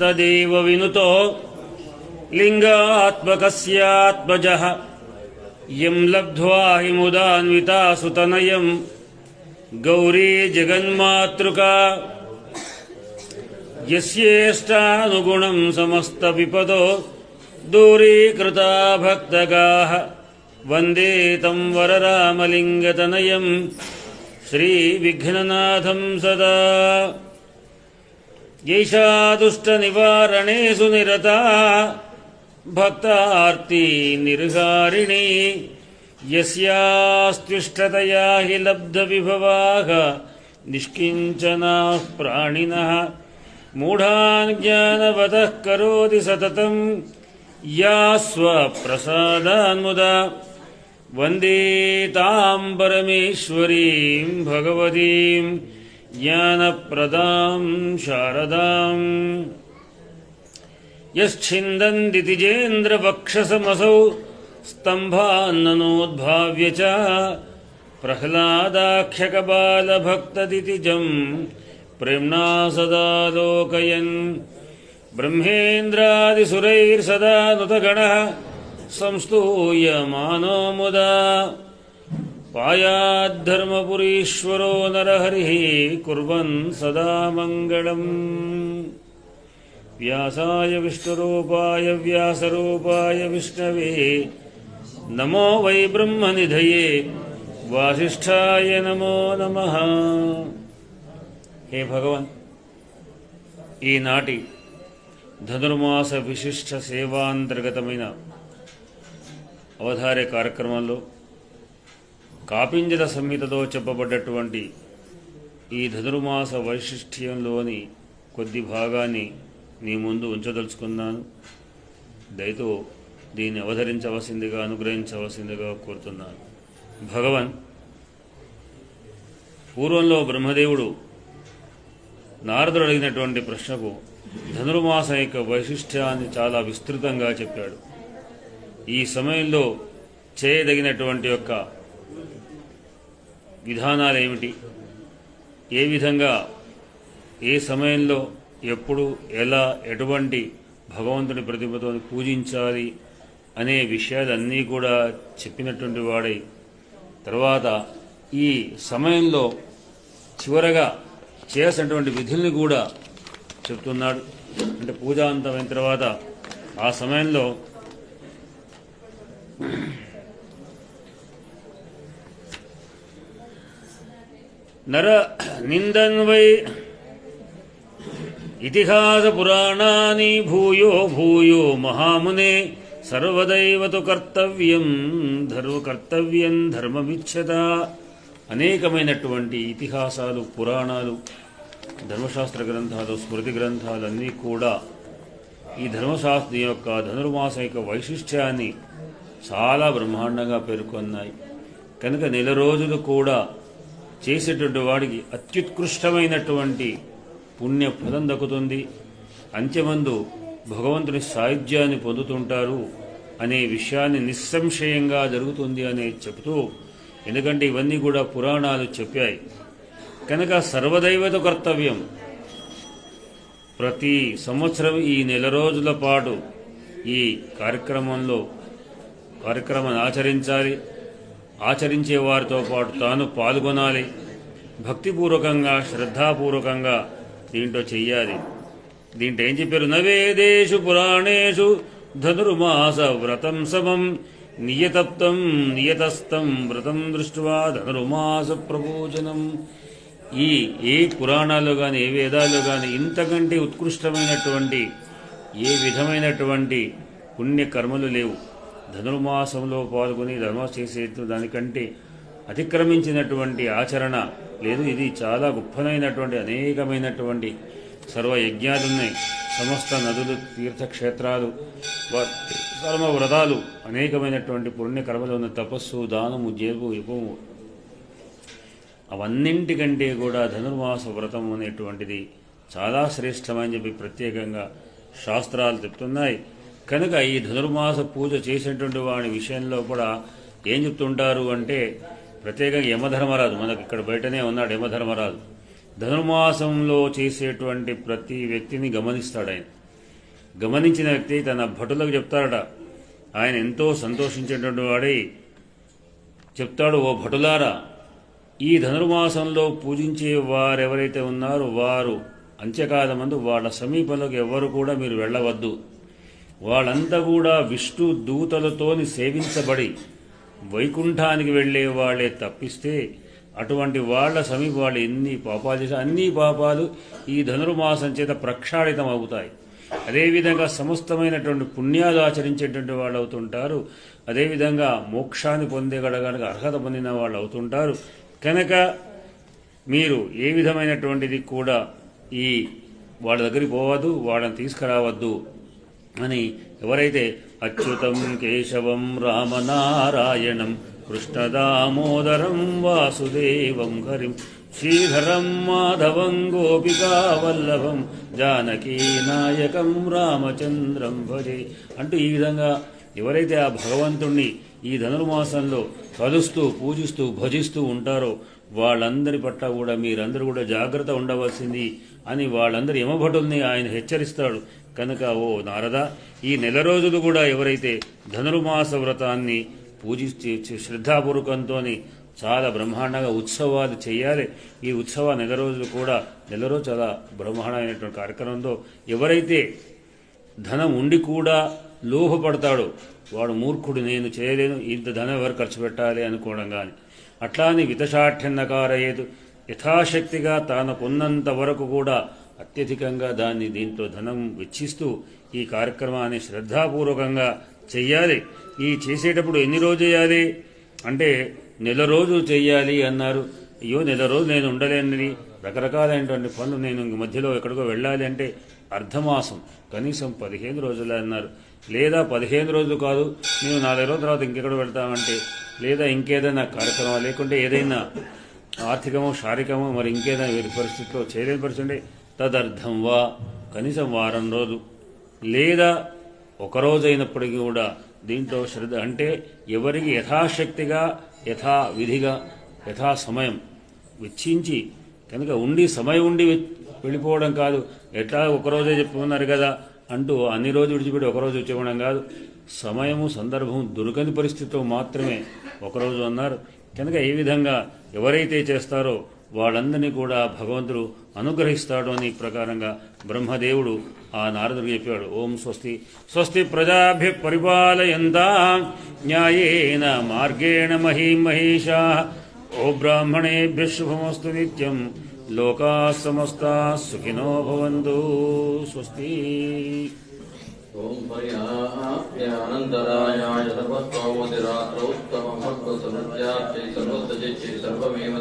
तदेव विनुतो लिङ्गात्मकस्यात्मजः। यं लब्ध्वा हि मुदान्विता सुतनयं। गौरी जगन्मातृका। यस्येष्टानुगुणं समस्तविपदो। दूरीकृता भक्तगाः। वंदे तं वररामलिङ्गतनयं। श्रीविघ्ननाथं सदा। यैशा दुष्टनिवारणेषु निरता। भक्तार्ती निर्हारिणी यस्यास्तिष्ठतया हि लब्धविभवाः। निष्किञ्चनाः प्राणिनः। मूढान् ज्ञानवतः करोति सततम्। या स्वप्रसादान्मुदा वन्दे ताम् परमेश्वरीम् भगवतीम्। ज्ञानप्रदां शारदाम्। यश्छिन्दन्दितिजेन्द्रवक्षसमसौ स्तम्भान्ननोद्भाव्य च प्रह्लादाख्यकबालभक्तदितिजम् प्रेम्णा सदा लोकयन्। ब्रह्मेन्द्रादिसुरैर्सदा नुतगणः संस्तूयमानो मुदा। पायाद्धर्मपुरीश्वरो नरहरिः कुर्वन् सदा मङ्गलम् व्यासाय विष्णुरूपाय व्यासरूपाय विष्णवे నమో వై బ్రహ్మనిధయే వాసిష్ఠాయ నమో నమ హే భగవన్ ఈనాటి ధనుర్మాస విశిష్ట సేవాంతర్గతమైన అవధార్య కార్యక్రమంలో కాపింజల సంహితతో చెప్పబడ్డటువంటి ఈ ధనుర్మాస వైశిష్ట్యంలోని కొద్ది భాగాన్ని నీ ముందు ఉంచదలుచుకున్నాను. దయతో దీన్ని అవధరించవలసిందిగా అనుగ్రహించవలసిందిగా కోరుతున్నాను. భగవన్ పూర్వంలో బ్రహ్మదేవుడు నారదుడు అడిగినటువంటి ప్రశ్నకు ధనుర్మాసం యొక్క వైశిష్ట్యాన్ని చాలా విస్తృతంగా చెప్పాడు. ఈ సమయంలో చేయదగినటువంటి యొక్క విధానాలు ఏమిటి? ఏ విధంగా ఏ సమయంలో ఎప్పుడు ఎలా ఎటువంటి భగవంతుని ప్రతిభతో పూజించాలి అనే విషయాలన్నీ కూడా చెప్పినటువంటి వాడై తర్వాత ఈ సమయంలో చివరగా చేయాల్సినటువంటి విధుల్ని కూడా చెప్తున్నాడు. అంటే పూజ అంతమైన తర్వాత ఆ సమయంలో నర నిందన్వై ఇతిహాస పురాణాని భూయో భూయో మహామునే సర్వదైవతు కర్తవ్యం ధర్మ కర్తవ్యం ధర్మమిచ్చత అనేకమైనటువంటి ఇతిహాసాలు పురాణాలు ధర్మశాస్త్ర గ్రంథాలు స్మృతి గ్రంథాలు అన్నీ కూడా ఈ ధర్మశాస్త్రం యొక్క ధనుర్మాసం యొక్క వైశిష్ట్యాన్ని చాలా బ్రహ్మాండంగా పేర్కొన్నాయి. కనుక నెల రోజులు కూడా చేసేటువంటి వాడికి అత్యుత్కృష్టమైనటువంటి పుణ్య ఫలం దక్కుతుంది. అంత్యమందు భగవంతుని సాయుధ్యాన్ని పొందుతుంటారు అనే విషయాన్ని నిస్సంశయంగా జరుగుతుంది అనే చెబుతూ ఎందుకంటే ఇవన్నీ కూడా పురాణాలు చెప్పాయి. కనుక సర్వదైవత కర్తవ్యం. ప్రతి సంవత్సరం ఈ నెల రోజుల పాటు ఈ కార్యక్రమంలో కార్యక్రమాన్ని ఆచరించాలి. ఆచరించే వారితో పాటు తాను పాల్గొనాలి. భక్తిపూర్వకంగా శ్రద్ధాపూర్వకంగా దీంట్లో చెయ్యాలి. దీంట్లో ఏం చెప్పారు? నవేదేషు పురాణేషు ధనుర్మాస వ్రతం సమం నియతప్తం నియతస్థం వ్రతం దృష్ట్వా ధనుర్మాస ప్రభోజనం. ఈ ఏ పురాణాలు కానీ ఏ వేదాలు కానీ ఇంతకంటే ఉత్కృష్టమైనటువంటి ఏ విధమైనటువంటి పుణ్యకర్మలు లేవు. ధనుర్మాసంలో పాల్గొని ధర్మ చేసే దానికంటే అతిక్రమించినటువంటి ఆచరణ లేదు. ఇది చాలా గొప్పనైనటువంటి అనేకమైనటువంటి సర్వయజ్ఞాలున్నాయి సమస్త నదులు తీర్థక్షేత్రాలు కర్మ వ్రతాలు అనేకమైనటువంటి పుణ్యకర్మలు ఉన్న తపస్సు దానము జేబు విపము అవన్నింటికంటే కూడా ధనుర్మాస వ్రతం అనేటువంటిది చాలా శ్రేష్టమని చెప్పి ప్రత్యేకంగా శాస్త్రాలు చెప్తున్నాయి. కనుక ఈ ధనుర్మాస పూజ చేసేటువంటి వాడి విషయంలో కూడా ఏం చెప్తుంటారు అంటే ప్రత్యేకంగా యమధర్మరాజు మనకి ఇక్కడ బయటనే ఉన్నాడు యమధర్మరాజు. ధనుర్మాసంలో చేసేటువంటి ప్రతి వ్యక్తిని గమనిస్తాడు ఆయన. గమనించిన వ్యక్తి తన భటులకు చెప్తాడట ఆయన ఎంతో సంతోషించేటువంటి వాడై చెప్తాడు ఓ భటులారా ఈ ధనుర్మాసంలో పూజించే వారెవరైతే ఉన్నారో వారు అంత్యకాలమందు వాళ్ళ సమీపంలోకి ఎవ్వరు కూడా మీరు వెళ్ళవద్దు. వాళ్ళంతా కూడా విష్ణు దూతలతోని సేవించబడి వైకుంఠానికి వెళ్ళే వాళ్ళే తప్పిస్తే అటువంటి వాళ్ళ సమీప వాళ్ళు ఎన్ని పాపాలు చేసి అన్ని పాపాలు ఈ ధనుర్మాసం చేత ప్రక్షాళితం అవుతాయి అదేవిధంగా సమస్తమైనటువంటి పుణ్యాలు ఆచరించేటువంటి వాళ్ళు అవుతుంటారు. అదేవిధంగా మోక్షాన్ని పొందేగలగానికి అర్హత పొందిన వాళ్ళు అవుతుంటారు. కనుక మీరు ఏ విధమైనటువంటిది కూడా ఈ వాళ్ళ దగ్గరికి పోవద్దు వాళ్ళని తీసుకురావద్దు. అని ఎవరైతే అచ్యుతం కేశవం రామనారాయణం కృష్ణదామోదరం వాసుదేవం హరిం శ్రీధరం మాధవం గోపికావల్లభం జానకీ నాయకం రామచంద్రం భజే అంటూ ఈ విధంగా ఎవరైతే ఆ భగవంతుణ్ణి ఈ ధనుర్మాసంలో కలుస్తూ పూజిస్తూ భజిస్తూ ఉంటారో వాళ్ళందరి పట్ల కూడా మీరందరూ కూడా జాగ్రత్త ఉండవలసింది అని వాళ్ళందరి యమభటుల్ని ఆయన హెచ్చరిస్తాడు. కనుక ఓ నారద ఈ నెల రోజులు కూడా ఎవరైతే ధనుర్మాస వ్రతాన్ని పూజి శ్రద్ధాపూర్వకంతో చాలా బ్రహ్మాండంగా ఉత్సవాలు చేయాలి ఈ ఉత్సవ నెల రోజులు కూడా నెల రోజు చాలా బ్రహ్మాండమైనటువంటి కార్యక్రమంతో ఎవరైతే ధనం ఉండి కూడా లోహపడతాడు వాడు మూర్ఖుడు నేను చేయలేను ఇంత ధనం ఎవరు ఖర్చు పెట్టాలి అనుకోవడం కానీ అట్లాని వితశాఠ్యన్నకారయేదు యథాశక్తిగా తానకున్నంత వరకు కూడా అత్యధికంగా దాన్ని దీంట్లో ధనం వెచ్చిస్తూ ఈ కార్యక్రమాన్ని శ్రద్ధాపూర్వకంగా చెయ్యాలి. ఈ చేసేటప్పుడు ఎన్ని రోజు చేయాలి? అంటే నెల రోజులు చెయ్యాలి అన్నారు. అయ్యో నెల రోజు నేను ఉండలేనని రకరకాలైనటువంటి పనులు నేను మధ్యలో ఎక్కడికో వెళ్ళాలి అంటే అర్ధమాసం కనీసం పదిహేను రోజులు అన్నారు. లేదా పదిహేను రోజులు కాదు నేను నాలుగు రోజుల తర్వాత ఇంకెక్కడ వెళ్తామంటే లేదా ఇంకేదైనా కార్యక్రమం లేకుంటే ఏదైనా ఆర్థికమో శారీరకమో మరి ఇంకేదైనా వీరి పరిస్థితిలో చేయలేని పరిస్థితి తదర్థం వా కనీసం వారం రోజు లేదా ఒక రోజు అయినప్పటికీ కూడా దీంట్లో శ్రద్ధ అంటే ఎవరికి యథాశక్తిగా యథా విధిగా యథా సమయం వెచ్చించి కనుక ఉండి సమయం ఉండి వెళ్ళిపోవడం కాదు. ఎట్లా ఒకరోజే చెప్పుకున్నారు కదా అంటూ అన్ని రోజు విడిచిపెట్టి ఒకరోజు వచ్చేవడం కాదు. సమయము సందర్భం దొరకని పరిస్థితితో మాత్రమే ఒకరోజు అన్నారు. కనుక ఏ విధంగా ఎవరైతే చేస్తారో వాళ్ళందరినీ కూడా భగవంతుడు అనుగ్రహిస్తాడు అని ప్రకారంగా బ్రహ్మదేవుడు ఆ నారదుడు చెప్పాడు. ఓం స్వస్తి. స్వస్తి ప్రజాభ్య పరిపాలయంతా న్యాయేన మార్గేణ మహీ మహిషా. ఓ బ్రాహ్మణేభ్య శుభమస్తు నిత్యం. लोका समस्ता सुखिनो भवन्तु स्वस्ति। ॐ पर्याप्यानन्तरायाय सर्वस्वामतिरात्रौ तमहत्वसमत्यार्थे सर्वस्तजे सर्वमेव